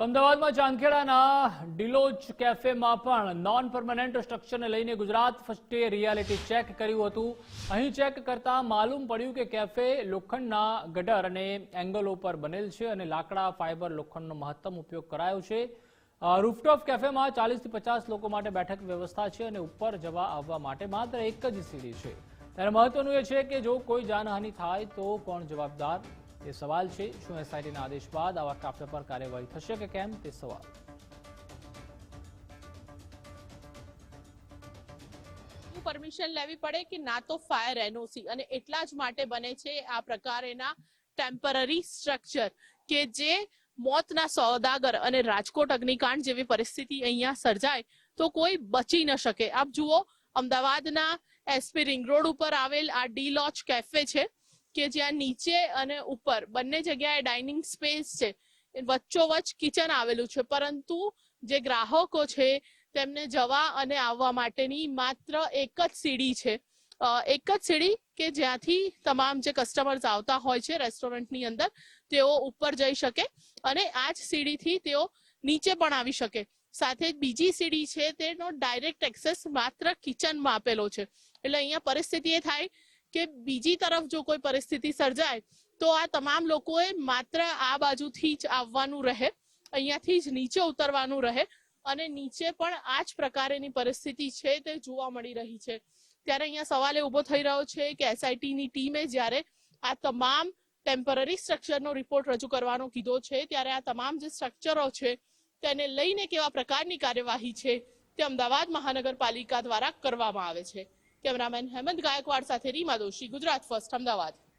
તો અમદાવાદમાં ચાંદખેડાના ડિલોજ કેફેમાં પણ નોન પરમનન્ટ સ્ટ્રક્ચરને લઈને ગુજરાત ફર્સ્ટે રિયાલિટી ચેક કર્યું હતું. અહીં ચેક કરતા માલુમ પડ્યું કે કેફે લોખંડના ગટર અને એંગલો પર બનેલ છે અને લાકડા ફાઇબર લોખંડનો મહત્તમ ઉપયોગ કરાયો છે. રૂફટોપ કેફેમાં ચાલીસથી પચાસ લોકો માટે બેઠક વ્યવસ્થા છે અને ઉપર જવા આવવા માટે માત્ર એક જ સીડી છે. ત્યારે મહત્વનું એ છે કે જો કોઈ જાનહાનિ થાય તો કોણ જવાબદાર? એ સવાલ છે, શું એસઆઈટીના આદેશ બાદ આવા કાફલા પર કાર્યવાહી થશે કે કેમ તે સવાલ. પરમિશન લેવી પડે કે ના તો ફાયર એનઓસી અને એટલા જ માટે બને છે આ પ્રકારેના ટેમ્પરરી સ્ટ્રક્ચર કે જે મોતના સોદાગર અને રાજકોટ અગ્નિકાંડ જેવી પરિસ્થિતિ અહીંયા સર્જાય તો કોઈ બચી ન શકે. આપ જુઓ, અમદાવાદના એસપી રિંગ રોડ ઉપર આવેલ આ ડી લોચ કેફે છે. કે જ્યાં નીચે અને ઉપર બંને જગ્યાએ ડાઇનિંગ સ્પેસ છે. વચ્ચોવચ્ચ કિચન આવેલું છે. પરંતુ જે ગ્રાહકો છે તેમને જવા અને આવવા માટેની માત્ર એક જ સીડી છે. એક જ સીડી કે જ્યાંથી તમામ જે કસ્ટમર્સ આવતા હોય છે રેસ્ટોરન્ટની અંદર, તેઓ ઉપર જઈ શકે અને આ જ સીડીથી તેઓ નીચે પણ આવી શકે. સાથે જ બીજી સીડી છે તેનો ડાયરેક્ટ એક્સેસ માત્ર કિચનમાં આપેલો છે. એટલે અહીંયા પરિસ્થિતિ એ થાય કે બીજી તરફ જો કોઈ પરિસ્થિતિ સર્જાય, તો આ તમામ લોકોએ માત્ર આ બાજુથી જ આવવાનું રહે, અહીંયાથી જ નીચે ઉતરવાનું રહે અને નીચે પણ આ જ પ્રકારેની પરિસ્થિતિ છે તે જોવા મળી રહી છે. ત્યારે અહીંયા સવાલ એ ઊભો થઈ રહ્યો છે કે એસઆઈટીની ટીમે જ્યારે આ તમામ ટેમ્પરરી સ્ટ્રક્ચરનો રિપોર્ટ રજૂ કરવાનો કીધો છે, ત્યારે આ તમામ જે સ્ટ્રક્ચરો છે તેને લઈને કેવા પ્રકારની કાર્યવાહી છે તે અમદાવાદ મહાનગરપાલિકા દ્વારા કરવામાં આવે છે. કેમેરામેન હેમંત ગાયકવાડ સાથે રીમા દોશી ગુજરાત ફર્સ્ટ અમદાવાદ.